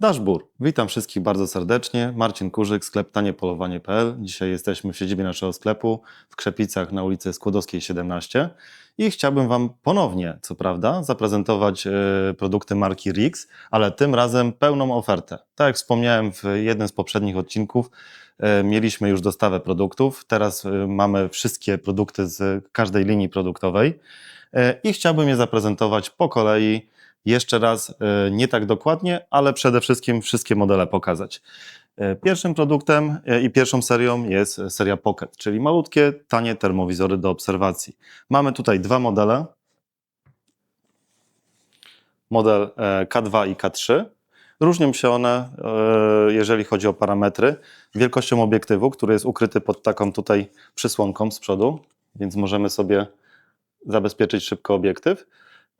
Dashbur. Witam wszystkich bardzo serdecznie. Marcin Kurzyk, sklep taniepolowanie.pl. Dzisiaj jesteśmy w siedzibie naszego sklepu w Krzepicach na ulicy Skłodowskiej 17 i chciałbym Wam ponownie, co prawda, zaprezentować e, produkty marki Rix, ale tym razem pełną ofertę. Tak jak wspomniałem w jednym z poprzednich odcinków, e, mieliśmy już dostawę produktów. Teraz e, mamy wszystkie produkty z każdej linii produktowej i chciałbym je zaprezentować po kolei jeszcze raz, e, nie tak dokładnie, ale przede wszystkim wszystkie modele pokazać. E, Pierwszym produktem e, i pierwszą serią jest seria Pocket, czyli malutkie, tanie termowizory do obserwacji. Mamy tutaj dwa modele. Model e, K2 i K3. Różnią się one, jeżeli chodzi o parametry, wielkością obiektywu, który jest ukryty pod taką tutaj przysłonką z przodu, więc możemy sobie zabezpieczyć szybko obiektyw.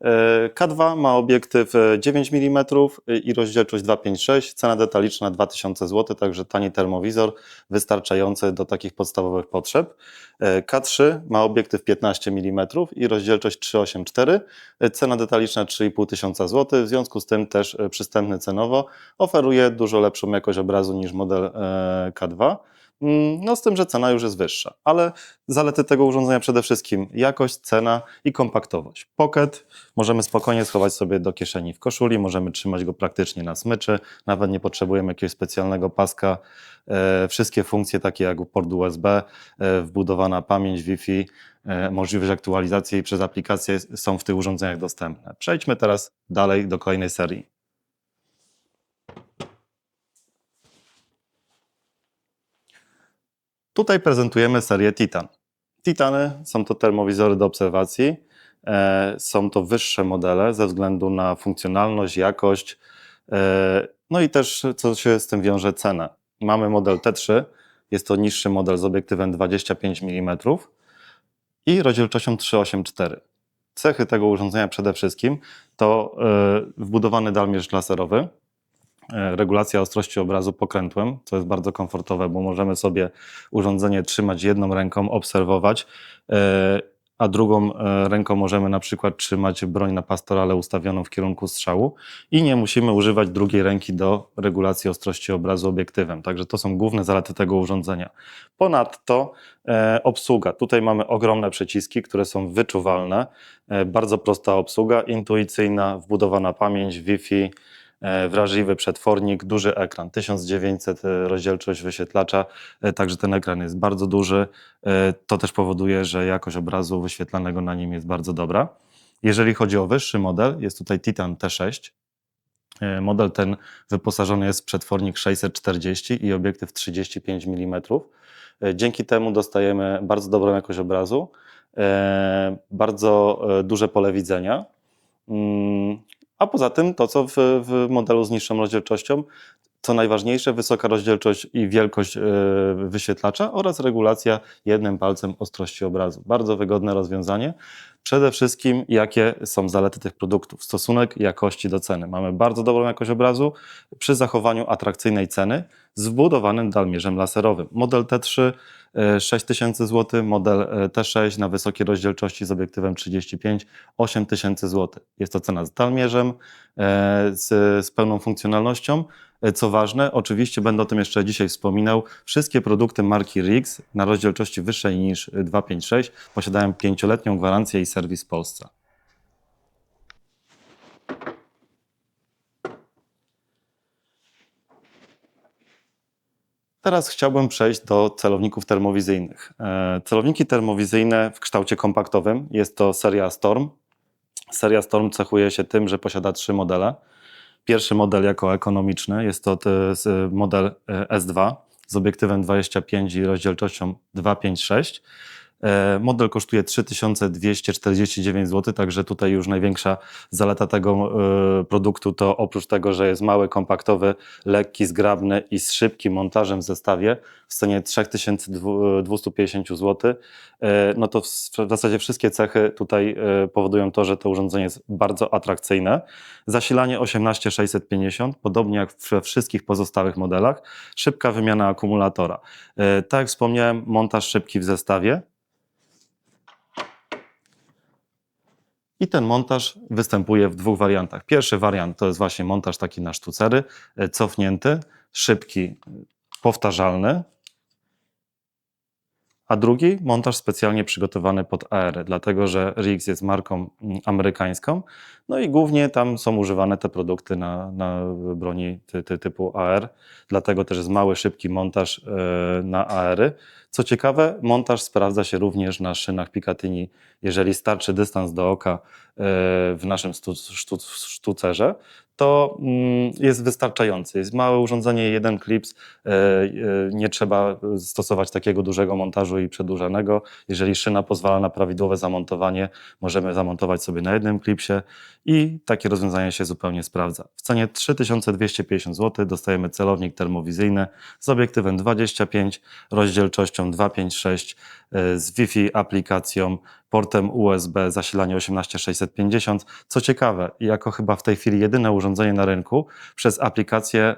E, K2 ma obiektyw e, 9 mm i rozdzielczość 256, cena detaliczna 2000 zł, także tani termowizor wystarczający do takich podstawowych potrzeb. E, K3 ma obiektyw 15 mm i rozdzielczość 384, e, cena detaliczna 3500 zł, w związku z tym też e, przystępny cenowo, oferuje dużo lepszą jakość obrazu niż model e, K2. Mm, No z tym, że cena już jest wyższa, ale zalety tego urządzenia przede wszystkim jakość, cena i kompaktowość. Pocket możemy spokojnie schować sobie do kieszeni w koszuli, możemy trzymać go praktycznie na smyczy, nawet nie potrzebujemy jakiegoś specjalnego paska. E, Wszystkie funkcje takie jak port USB, e, wbudowana pamięć Wi-Fi, e, możliwość aktualizacji przez aplikację są w tych urządzeniach dostępne. Przejdźmy teraz dalej do kolejnej serii. Tutaj prezentujemy serię Titan. Titany są to termowizory do obserwacji. E, Są to wyższe modele ze względu na funkcjonalność, jakość, e, no i też co się z tym wiąże cena. Mamy model T3, jest to niższy model z obiektywem 25 mm i rozdzielczością 384. Cechy tego urządzenia przede wszystkim to e, wbudowany dalmierz laserowy, regulacja ostrości obrazu pokrętłem, co jest bardzo komfortowe, bo możemy sobie urządzenie trzymać jedną ręką, obserwować, e, a drugą e, ręką możemy na przykład trzymać broń na pastorale ustawioną w kierunku strzału i nie musimy używać drugiej ręki do regulacji ostrości obrazu obiektywem. Także to są główne zalety tego urządzenia. Ponadto e, obsługa. Tutaj mamy ogromne przyciski, które są wyczuwalne. E, bardzo prosta obsługa, intuicyjna, wbudowana pamięć, Wi-Fi, e, wrażliwy przetwornik, duży ekran, 1900 rozdzielczość wyświetlacza, e, także ten ekran jest bardzo duży. E, To też powoduje, że jakość obrazu wyświetlanego na nim jest bardzo dobra. Jeżeli chodzi o wyższy model, jest tutaj Titan T6. E, Model ten wyposażony jest w przetwornik 640 i obiektyw 35 mm. E, Dzięki temu dostajemy bardzo dobrą jakość obrazu, e, bardzo e, duże pole widzenia. A poza tym to, co w, w modelu z niższą rozdzielczością, co najważniejsze, wysoka rozdzielczość i wielkość e, wyświetlacza oraz regulacja jednym palcem ostrości obrazu. Bardzo wygodne rozwiązanie. Przede wszystkim, jakie są zalety tych produktów? Stosunek jakości do ceny. Mamy bardzo dobrą jakość obrazu przy zachowaniu atrakcyjnej ceny z wbudowanym dalmierzem laserowym. Model T3 e, 6000 zł, model e, T6 na wysokiej rozdzielczości z obiektywem 35 8000 zł. Jest to cena z dalmierzem, e, z, z pełną funkcjonalnością. E, Co ważne, oczywiście będę o tym jeszcze dzisiaj wspominał, wszystkie produkty marki Rix na rozdzielczości wyższej niż 256 posiadają pięcioletnią gwarancję i serwis w Polsce. Teraz chciałbym przejść do celowników termowizyjnych. E, Celowniki termowizyjne w kształcie kompaktowym jest to seria Storm. Seria Storm cechuje się tym, że posiada trzy modele. Pierwszy model jako ekonomiczny jest to z- model e, S2 z obiektywem 25 i rozdzielczością 256. E, Model kosztuje 3249 zł, także tutaj już największa zaleta tego e, produktu to oprócz tego, że jest mały, kompaktowy, lekki, zgrabny i z szybkim montażem w zestawie w cenie 3250 zł, e, no to w zasadzie wszystkie cechy tutaj powodują to, że to urządzenie jest bardzo atrakcyjne. Zasilanie 18650, podobnie jak we wszystkich pozostałych modelach, szybka wymiana akumulatora. Tak jak wspomniałem, montaż szybki w zestawie. I ten montaż występuje w dwóch wariantach. Pierwszy wariant to jest właśnie montaż taki na sztucery, e, cofnięty, szybki, powtarzalny. A drugi montaż specjalnie przygotowany pod AR, dlatego że RIX jest marką mm, amerykańską, no i głównie tam są używane te produkty na, na broni ty, ty, typu AR, dlatego też jest mały, szybki montaż e, na AR. Co ciekawe, montaż sprawdza się również na szynach Picatinny, jeżeli starczy dystans do oka e, w naszym stu, sztu, sztucerze, to mm, jest wystarczający. Jest małe urządzenie, jeden klips, e, e, nie trzeba stosować takiego dużego montażu i przedłużanego. Jeżeli szyna pozwala na prawidłowe zamontowanie, możemy zamontować sobie na jednym klipsie i takie rozwiązanie się zupełnie sprawdza. W cenie 3250 zł dostajemy celownik termowizyjny z obiektywem 25, rozdzielczością 256, e, z Wi-Fi aplikacją, portem USB, zasilanie 18650. Co ciekawe, jako chyba w tej chwili jedyne urządzenie na rynku, przez aplikację e,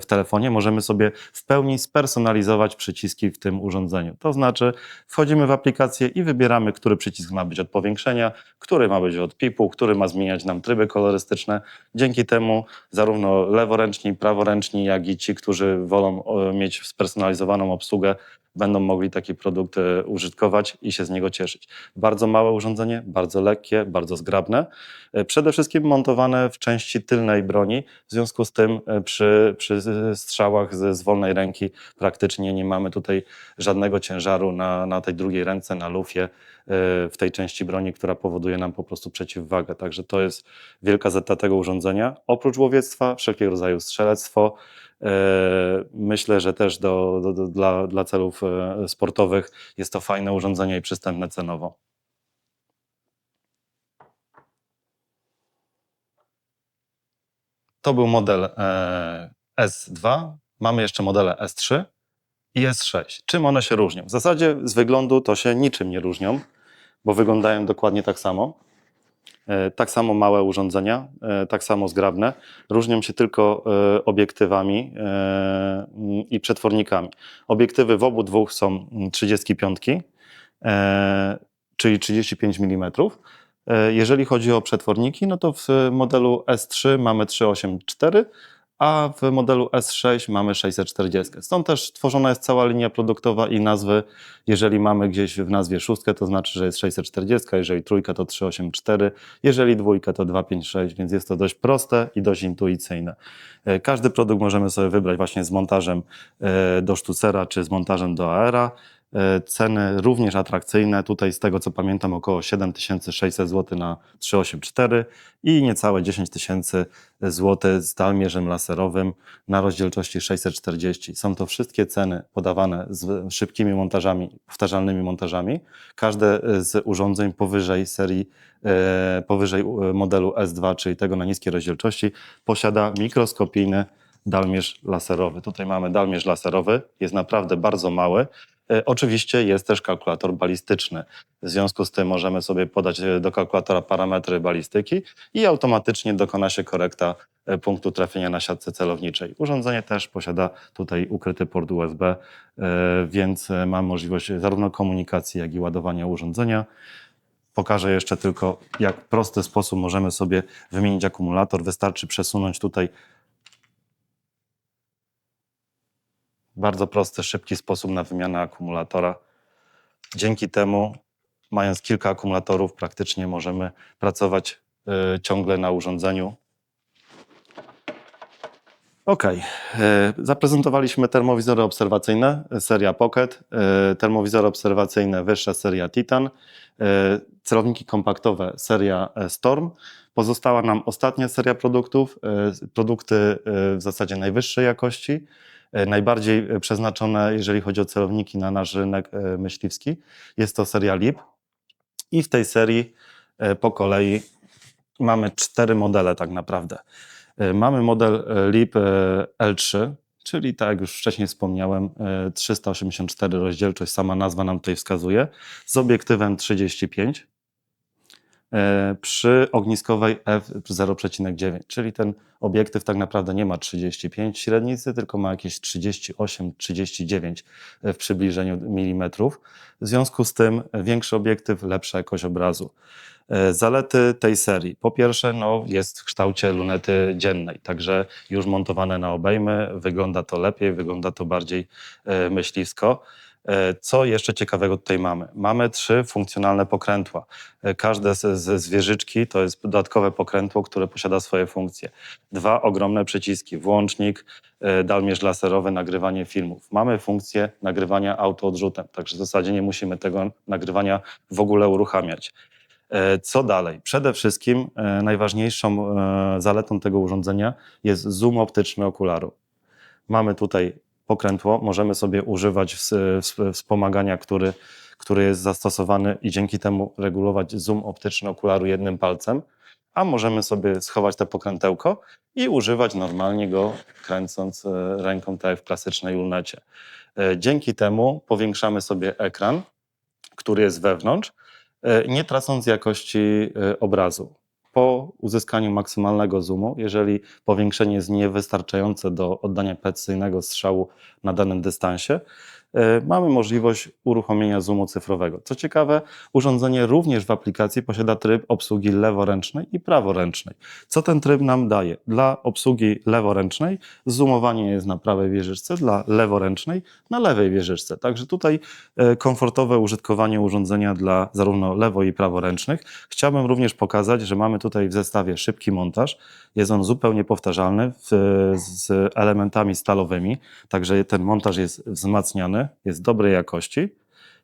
w telefonie możemy sobie w pełni spersonalizować przyciski w tym urządzeniu. To znaczy, wchodzimy w aplikację i wybieramy, który przycisk ma być od powiększenia, który ma być od pipu, który ma zmieniać nam tryby kolorystyczne. Dzięki temu zarówno leworęczni, praworęczni, jak i ci, którzy wolą mieć spersonalizowaną obsługę, będą mogli taki produkt użytkować i się z niego cieszyć. Bardzo małe urządzenie, bardzo lekkie, bardzo zgrabne. E, przede wszystkim montowane w części tylnej broni, w związku z tym e, przy, przy strzałach z, z wolnej ręki praktycznie nie mamy tutaj żadnego ciężaru na, na tej drugiej ręce, na lufie w tej części broni, która powoduje nam po prostu przeciwwagę. Także to jest wielka zeta tego urządzenia. Oprócz łowiectwa, wszelkiego rodzaju strzelectwo, E, myślę, że też do, do, do, dla, dla celów e, sportowych jest to fajne urządzenie i przystępne cenowo. To był model e, S2. Mamy jeszcze modele S3 i S6. Czym one się różnią? W zasadzie z wyglądu to się niczym nie różnią, bo wyglądają dokładnie tak samo. E, tak samo małe urządzenia, e, tak samo zgrabne, różnią się tylko e, obiektywami i przetwornikami. Obiektywy w obu dwóch są 35, czyli 35 mm. Jeżeli chodzi o przetworniki, no to w modelu S3 mamy 384, a w modelu S6 mamy 640. Stąd też tworzona jest cała linia produktowa i nazwy. Jeżeli mamy gdzieś w nazwie szóstkę, to znaczy, że jest 640, jeżeli trójka to 384, jeżeli dwójka to 256, więc jest to dość proste i dość intuicyjne. E, każdy produkt możemy sobie wybrać właśnie z montażem e, do sztucera czy z montażem do aera. E, ceny również atrakcyjne. Tutaj z tego co pamiętam około 7600 zł na 384 i niecałe 10 tysięcy zł z dalmierzem laserowym na rozdzielczości 640. Są to wszystkie ceny podawane z szybkimi montażami, powtarzalnymi montażami. Każde z urządzeń powyżej serii, e, powyżej modelu S2, czyli tego na niskiej rozdzielczości, posiada mikroskopijny dalmierz laserowy. Tutaj mamy dalmierz laserowy, jest naprawdę bardzo mały. E, oczywiście jest też kalkulator balistyczny. W związku z tym możemy sobie podać e, do kalkulatora parametry balistyki i automatycznie dokona się korekta e, punktu trafienia na siatce celowniczej. Urządzenie też posiada tutaj ukryty port USB, więc mam możliwość zarówno komunikacji, jak i ładowania urządzenia. Pokażę jeszcze tylko, jak w prosty sposób możemy sobie wymienić akumulator. Wystarczy przesunąć tutaj Bardzo prosty, szybki sposób na wymianę akumulatora. Dzięki temu, mając kilka akumulatorów, praktycznie możemy pracować y, ciągle na urządzeniu. Ok, zaprezentowaliśmy termowizory obserwacyjne, seria Pocket, y, termowizory obserwacyjne wyższa seria Titan, y, celowniki kompaktowe seria Storm. Pozostała nam ostatnia seria produktów, produkty w zasadzie najwyższej jakości, E, najbardziej e, przeznaczone, jeżeli chodzi o celowniki na nasz rynek e, myśliwski. Jest to seria LIP i w tej serii po kolei mamy cztery modele tak naprawdę. Mamy model LIP L3, czyli tak jak już wcześniej wspomniałem, 384 rozdzielczość, sama nazwa nam tutaj wskazuje, z obiektywem 35 E, przy ogniskowej f0,9, czyli ten obiektyw tak naprawdę nie ma 35 średnicy, tylko ma jakieś 38-39 w przybliżeniu milimetrów. W związku z tym większy obiektyw, lepsza jakość obrazu. E, Zalety tej serii. Po pierwsze, no, jest w kształcie lunety dziennej, także już montowane na obejmy, wygląda to lepiej, wygląda to bardziej e, myśliwsko. E, Co jeszcze ciekawego tutaj mamy? Mamy trzy funkcjonalne pokrętła. E, Każde ze zwierzyczki to jest dodatkowe pokrętło, które posiada swoje funkcje. Dwa ogromne przyciski, włącznik, e, dalmierz laserowy, nagrywanie filmów. Mamy funkcję nagrywania autoodrzutem, także w zasadzie nie musimy tego nagrywania w ogóle uruchamiać. Co dalej? Przede wszystkim najważniejszą zaletą tego urządzenia jest zoom optyczny okularu. Mamy tutaj pokrętło, możemy sobie używać ws- ws- wspomagania, który, który jest zastosowany i dzięki temu regulować zoom optyczny okularu jednym palcem, a możemy sobie schować te pokrętełko i używać normalnie go kręcąc e, ręką, tak jak w klasycznej lunecie. E, Dzięki temu powiększamy sobie ekran, który jest wewnątrz, e, nie tracąc jakości obrazu. Po uzyskaniu maksymalnego zoomu, jeżeli powiększenie jest niewystarczające do oddania precyzyjnego strzału na danym dystansie, mamy możliwość uruchomienia zoomu cyfrowego. Co ciekawe, urządzenie również w aplikacji posiada tryb obsługi leworęcznej i praworęcznej. Co ten tryb nam daje? Dla obsługi leworęcznej zoomowanie jest na prawej wieżyczce, dla leworęcznej na lewej wieżyczce. Także tutaj e, komfortowe użytkowanie urządzenia dla zarówno lewo i praworęcznych. Chciałbym również pokazać, że mamy tutaj w zestawie szybki montaż. Jest on zupełnie powtarzalny w, z elementami stalowymi, także ten montaż jest wzmacniany, jest dobrej jakości.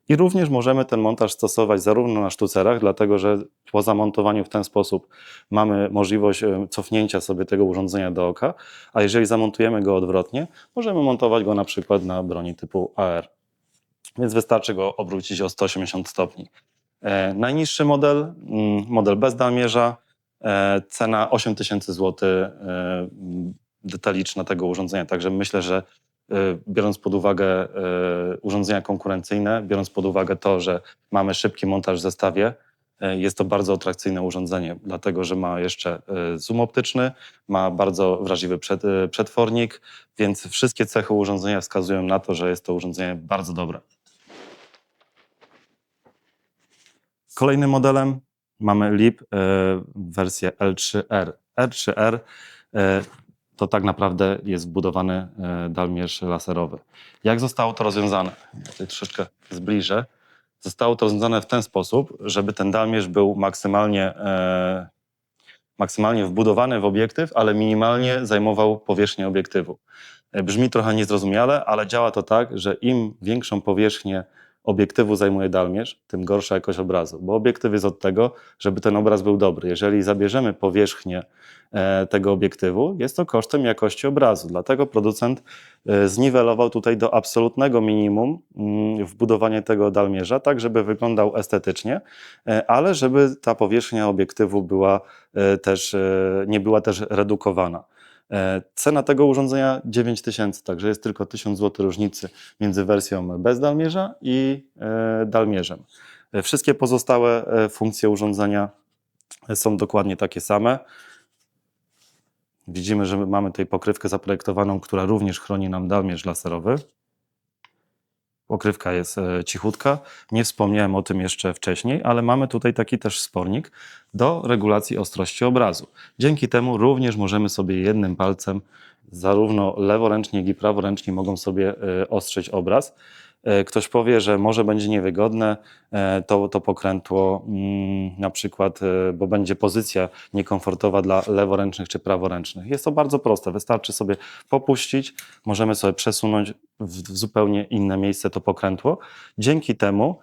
I również możemy ten montaż stosować zarówno na sztucerach, dlatego że po zamontowaniu w ten sposób mamy możliwość cofnięcia sobie tego urządzenia do oka, a jeżeli zamontujemy go odwrotnie, możemy montować go na przykład na broni typu AR. Więc wystarczy go obrócić o 180 stopni. E, najniższy model, mm, model bez dalmierza, e, cena 8000 zł e, detaliczna tego urządzenia. Także myślę, że biorąc pod uwagę e, urządzenia konkurencyjne, biorąc pod uwagę to, że mamy szybki montaż w zestawie, e, jest to bardzo atrakcyjne urządzenie, dlatego że ma jeszcze e, zoom optyczny, ma bardzo wrażliwy e, przetwornik, więc wszystkie cechy urządzenia wskazują na to, że jest to urządzenie bardzo dobre. Kolejnym modelem mamy LIP e, wersję L3R. R3R e, to tak naprawdę jest wbudowany e, dalmierz laserowy. Jak zostało to rozwiązane? Tutaj troszeczkę zbliżę. Zostało to rozwiązane w ten sposób, żeby ten dalmierz był maksymalnie, e, maksymalnie wbudowany w obiektyw, ale minimalnie zajmował powierzchnię obiektywu. E, Brzmi trochę niezrozumiale, ale działa to tak, że im większą powierzchnię obiektywu zajmuje dalmierz, tym gorsza jakość obrazu, bo obiektyw jest od tego, żeby ten obraz był dobry. Jeżeli zabierzemy powierzchnię e, tego obiektywu, jest to kosztem jakości obrazu. Dlatego producent e, zniwelował tutaj do absolutnego minimum mm, wbudowanie tego dalmierza, tak żeby wyglądał estetycznie, e, ale żeby ta powierzchnia obiektywu była też, nie była też redukowana. E, Cena tego urządzenia 9000, także jest tylko 1000 zł różnicy między wersją bez dalmierza i e, dalmierzem. E, Wszystkie pozostałe funkcje urządzenia są dokładnie takie same. Widzimy, że mamy tutaj pokrywkę zaprojektowaną, która również chroni nam dalmierz laserowy. Pokrywka jest e, cichutka. Nie wspomniałem o tym jeszcze wcześniej, ale mamy tutaj taki też spornik do regulacji ostrości obrazu. Dzięki temu również możemy sobie jednym palcem, zarówno leworęcznie, jak i praworęcznie, mogą sobie e, ostrzyć obraz. E, Ktoś powie, że może będzie niewygodne e, to, to pokrętło, mm, na przykład, e, bo będzie pozycja niekomfortowa dla leworęcznych czy praworęcznych. Jest to bardzo proste. Wystarczy sobie popuścić, możemy sobie przesunąć w, zupełnie inne miejsce to pokrętło. Dzięki temu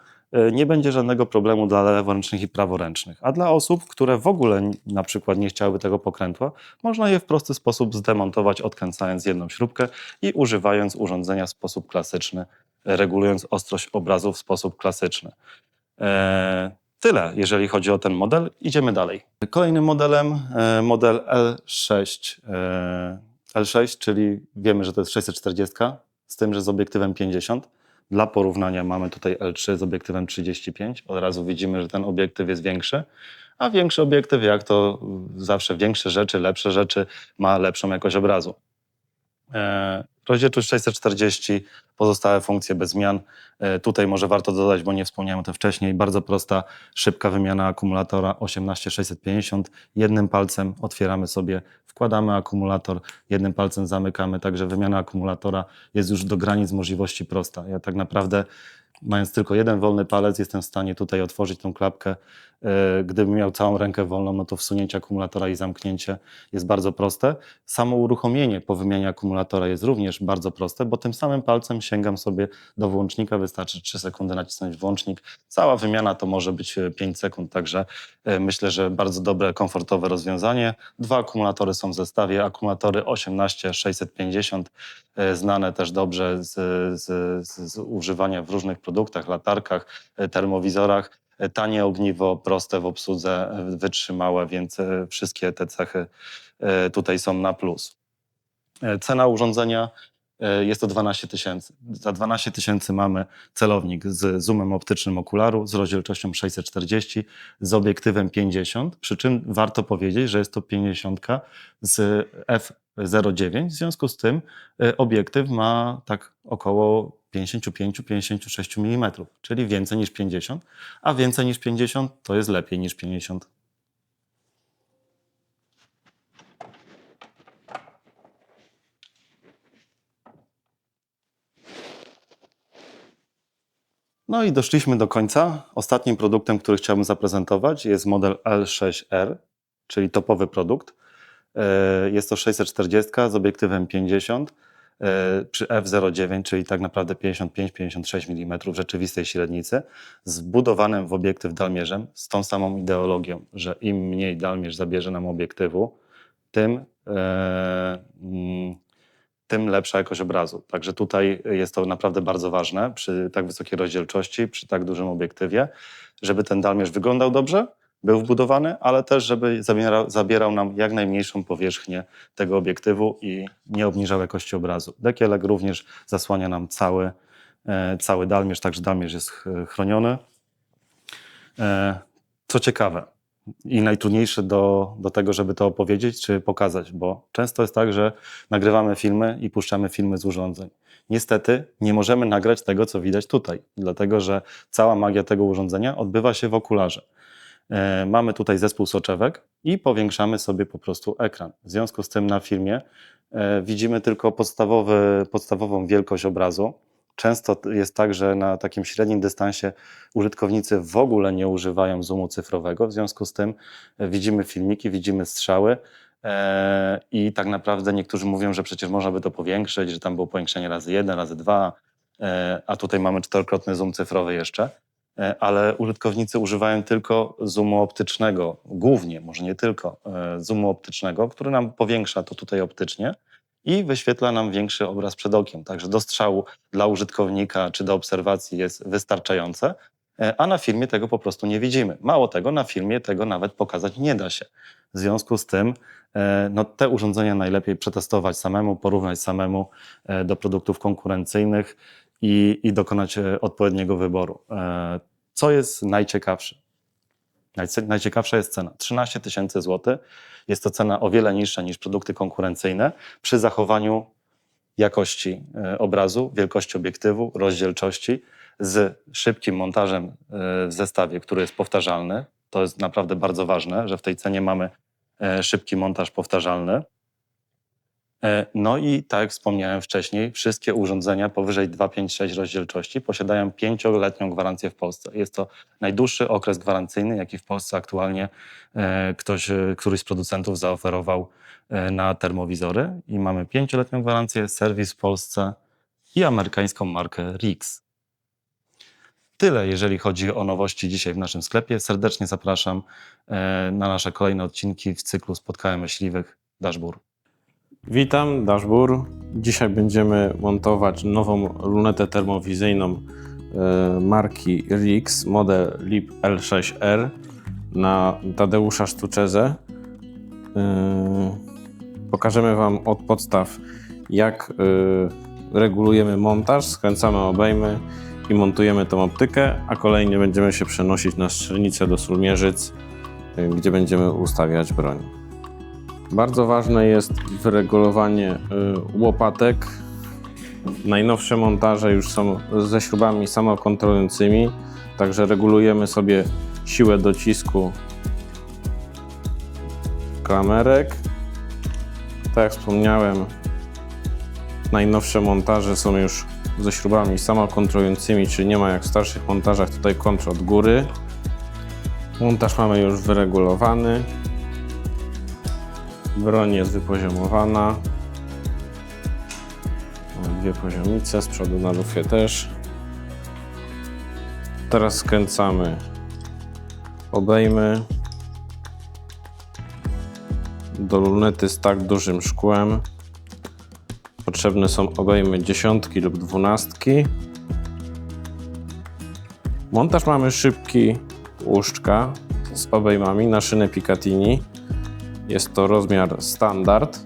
nie będzie żadnego problemu dla leworęcznych i praworęcznych. A dla osób, które w ogóle na przykład nie chciałyby tego pokrętła, można je w prosty sposób zdemontować, odkręcając jedną śrubkę i używając urządzenia w sposób klasyczny, regulując ostrość obrazu w sposób klasyczny. E, Tyle, jeżeli chodzi o ten model. Idziemy dalej. Kolejnym modelem, e, model L6. e, L6, czyli wiemy, że to jest 640, z tym, że z obiektywem 50. Dla porównania mamy tutaj L3 z obiektywem 35. Od razu widzimy, że ten obiektyw jest większy, a większy obiektyw, jak to zawsze większe rzeczy, lepsze rzeczy, ma lepszą jakość obrazu. E, Rozdzielczość 640, pozostałe funkcje bez zmian. E, Tutaj może warto dodać, bo nie wspomniałem o tym wcześniej, bardzo prosta, szybka wymiana akumulatora 18650. Jednym palcem otwieramy sobie, wkładamy akumulator, jednym palcem zamykamy, także wymiana akumulatora jest już do granic możliwości prosta. Ja tak naprawdę mając tylko jeden wolny palec, jestem w stanie tutaj otworzyć tą klapkę. E, Gdybym miał całą rękę wolną, no to wsunięcie akumulatora i zamknięcie jest bardzo proste. Samo uruchomienie po wymianie akumulatora jest również bardzo proste, bo tym samym palcem sięgam sobie do włącznika, wystarczy 3 sekundy nacisnąć włącznik. Cała wymiana to może być e, 5 sekund, także e, myślę, że bardzo dobre, komfortowe rozwiązanie. Dwa akumulatory są w zestawie, akumulatory 18650, e, znane też dobrze z, z, z, z używania w różnych produktach, latarkach, e, termowizorach. E, Tanie ogniwo, proste w obsłudze, e, wytrzymałe, więc wszystkie te cechy tutaj są na plus. Cena urządzenia jest to 12 tysięcy. Za 12 tysięcy mamy celownik z zoomem optycznym okularu, z rozdzielczością 640, z obiektywem 50, przy czym warto powiedzieć, że jest to 50 z f0,9, w związku z tym e, obiektyw ma tak około 55-56 mm, czyli więcej niż 50, a więcej niż 50 to jest lepiej niż 50. No i doszliśmy do końca. Ostatnim produktem, który chciałbym zaprezentować jest model L6R, czyli topowy produkt. E, Jest to 640 z obiektywem 50 e, przy f0,9, czyli tak naprawdę 55-56 mm rzeczywistej średnicy, zbudowanym w obiektyw dalmierzem z tą samą ideologią, że im mniej dalmierz zabierze nam obiektywu, tym, e, mm, tym lepsza jakość obrazu. Także tutaj jest to naprawdę bardzo ważne przy tak wysokiej rozdzielczości, przy tak dużym obiektywie, żeby ten dalmierz wyglądał dobrze, był wbudowany, ale też, żeby zabierał, zabierał nam jak najmniejszą powierzchnię tego obiektywu i nie obniżał jakości obrazu. Dekielek również zasłania nam cały, e, cały dalmierz, także dalmierz jest ch- chroniony. E, Co ciekawe i najtrudniejsze do, do tego, żeby to opowiedzieć czy pokazać, bo często jest tak, że nagrywamy filmy i puszczamy filmy z urządzeń. Niestety nie możemy nagrać tego, co widać tutaj, dlatego że cała magia tego urządzenia odbywa się w okularze. E, Mamy tutaj zespół soczewek i powiększamy sobie po prostu ekran. W związku z tym na filmie e, widzimy tylko podstawowy, podstawową wielkość obrazu. Często jest tak, że na takim średnim dystansie użytkownicy w ogóle nie używają zoomu cyfrowego, w związku z tym e, widzimy filmiki, widzimy strzały i tak naprawdę niektórzy mówią, że przecież można by to powiększyć, że tam było powiększenie razy jeden, razy dwa, a tutaj mamy czterokrotny zoom cyfrowy jeszcze. E, ale użytkownicy używają tylko zoomu optycznego, głównie, może nie tylko, e, zoomu optycznego, który nam powiększa to tutaj optycznie i wyświetla nam większy obraz przed okiem. Także do strzału dla użytkownika czy do obserwacji jest wystarczające, e, a na filmie tego po prostu nie widzimy. Mało tego, na filmie tego nawet pokazać nie da się. W związku z tym no, te urządzenia najlepiej przetestować samemu, porównać samemu do produktów konkurencyjnych i, i dokonać odpowiedniego wyboru. E, Co jest najciekawsze? Najciekawsza jest cena 13 tysięcy złotych. Jest to cena o wiele niższa niż produkty konkurencyjne przy zachowaniu jakości e, obrazu, wielkości obiektywu, rozdzielczości z szybkim montażem e, w zestawie, który jest powtarzalny. To jest naprawdę bardzo ważne, że w tej cenie mamy szybki montaż powtarzalny. E, No i tak jak wspomniałem wcześniej, wszystkie urządzenia powyżej 256 rozdzielczości posiadają pięcioletnią gwarancję w Polsce. Jest to najdłuższy okres gwarancyjny, jaki w Polsce aktualnie e, ktoś, e, któryś z producentów zaoferował na termowizory i mamy pięcioletnią gwarancję, serwis w Polsce i amerykańską markę RIX. Tyle, jeżeli chodzi o nowości dzisiaj w naszym sklepie. Serdecznie zapraszam na nasze kolejne odcinki w cyklu Spotkałem Myśliwych Dashboard. Witam, Dashbur. Dzisiaj będziemy montować nową lunetę termowizyjną e, marki RIX, model LIP L6R na Tadeusza Sztuczezę. E, Pokażemy Wam od podstaw, jak e, regulujemy montaż, skręcamy obejmy i montujemy tą optykę, a kolejnie będziemy się przenosić na strzelnicę do Sulmierzyc, gdzie będziemy ustawiać broń. Bardzo ważne jest wyregulowanie y, łopatek Najnowsze montaże już są ze śrubami samokontrolującymi, także regulujemy sobie siłę docisku klamerek. Tak jak wspomniałem, najnowsze montaże są już ze śrubami samokontrolującymi, czyli nie ma jak w starszych montażach tutaj kontr od góry. Montaż mamy już wyregulowany. Broń jest wypoziomowana. Dwie poziomice, z przodu na lufie też. Teraz skręcamy obejmy do lunety z tak dużym szkłem. Potrzebne są obejmy dziesiątki lub dwunastki. Montaż mamy szybki łuszczka z obejmami na szynę Picatinny. Jest to rozmiar standard,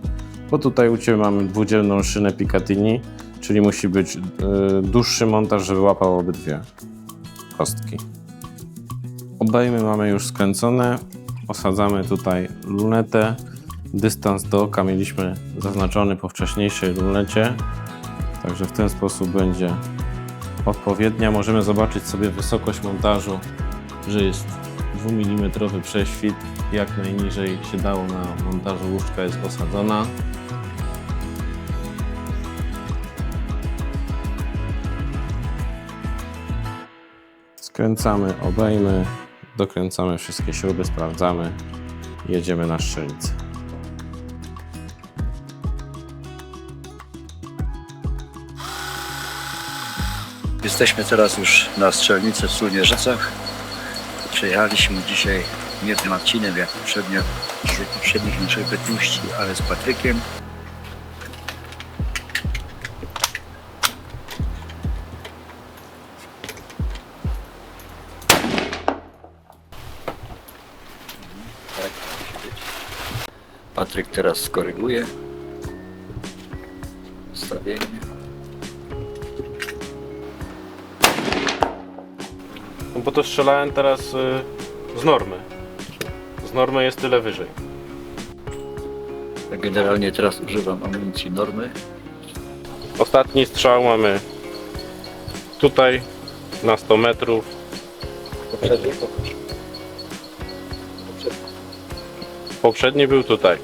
bo tutaj u Ciebie mamy dwudzielną szynę Picatinny, czyli musi być y, dłuższy montaż, żeby łapał obydwie kostki. Obejmy mamy już skręcone. Osadzamy tutaj lunetę. Dystans do oka mieliśmy zaznaczony po wcześniejszej lunecie. Także w ten sposób będzie odpowiednia. Możemy zobaczyć sobie wysokość montażu, że jest 2 mm prześwit. Jak najniżej się dało na montażu łóżka jest osadzona. Skręcamy obejmy, dokręcamy wszystkie śruby, sprawdzamy, jedziemy na strzelnicę. Jesteśmy teraz już na strzelnicy w Sulmierzycach. Przejechaliśmy dzisiaj nie tym Marcinem, jak poprzednio, z poprzednich naszych bytności, ale z Patrykiem. Patryk teraz skoryguje ustawienie. No bo to strzelałem teraz y, z normy. Z normy jest tyle wyżej. Ja Generalnie teraz używam amunicji normy. Ostatni strzał mamy tutaj na 100 metrów. Poprzedni. Poprzedni. Poprzedni był tutaj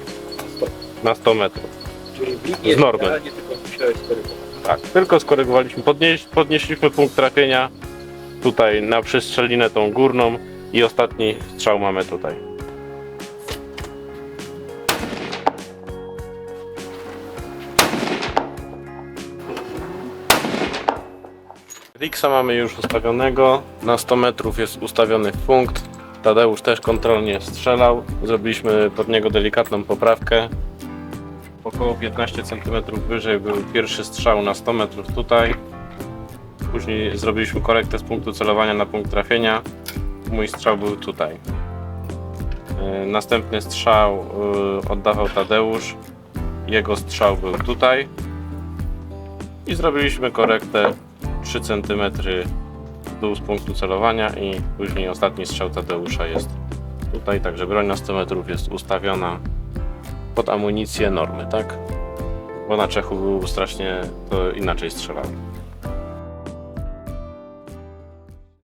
na 100 metrów. Czyli Z normy. Tak, tylko skorygowaliśmy. Podnieś, podnieśliśmy punkt trafienia tutaj na przestrzelinę tą górną i ostatni strzał mamy tutaj. Rixa mamy już ustawionego. Na 100 metrów jest ustawiony punkt. Tadeusz też kontrolnie strzelał. Zrobiliśmy pod niego delikatną poprawkę. Około 15 cm wyżej był pierwszy strzał na 100 metrów tutaj. Później zrobiliśmy korektę z punktu celowania na punkt trafienia. Mój strzał był tutaj. Yy, Następny strzał yy, oddawał Tadeusz. Jego strzał był tutaj. I zrobiliśmy korektę 3 cm w dół z punktu celowania i później ostatni strzał Tadeusza jest tutaj. Także broń na 100 metrów jest ustawiona pod amunicję normy, tak? Bo na Czechu strasznie to inaczej strzelał.